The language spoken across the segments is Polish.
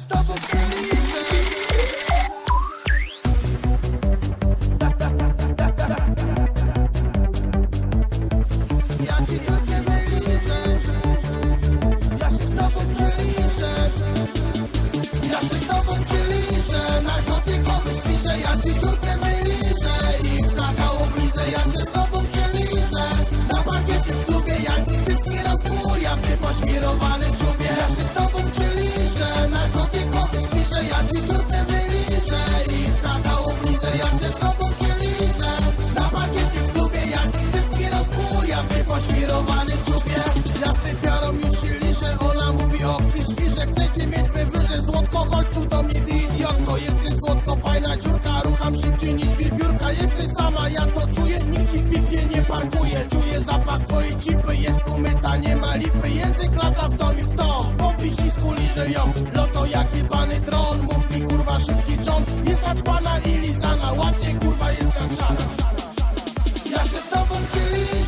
Stop double kill. żyją Loto jak jebany dron Mów mi kurwa szybki John Jest tak pana i Lizana Ładnie kurwa jest tak żana Ja się z tobą przyliżę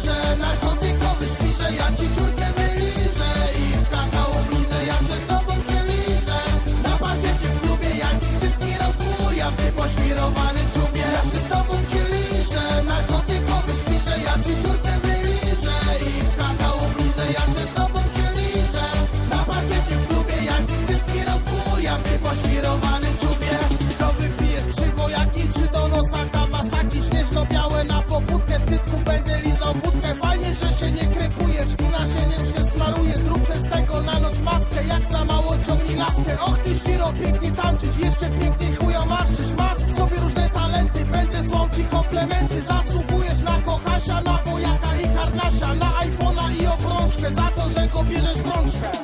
tańczyć Jeszcze piękniej chuja marszczyć Masz w sobie różne talenty. Będę słał ci komplementy. Zasługujesz na kochasia, na wojaka i karnasia Na iPhone'a i obrączkę Za to, że go bierzesz w rączkę.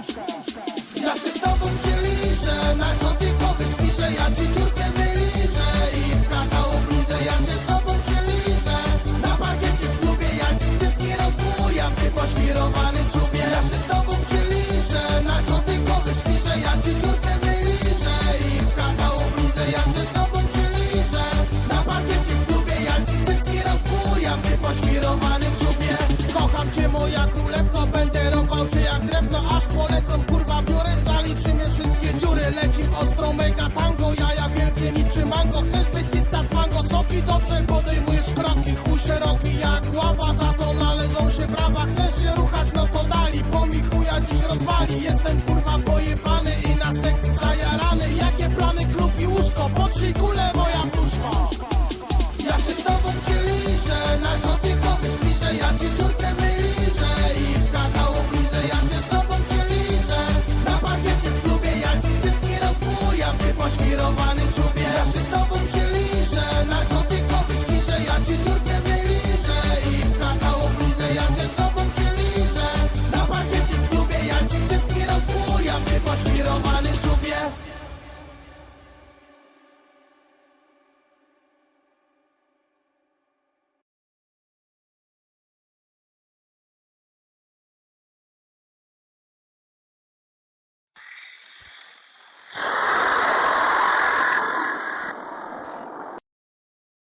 mango, chcesz wyciskać z mango soki Dobrze podejmujesz kroki, chuj szeroki jak ława Za to należą się brawa, chcesz się ruchać, no to dali Po mi chuja dziś rozwali, jestem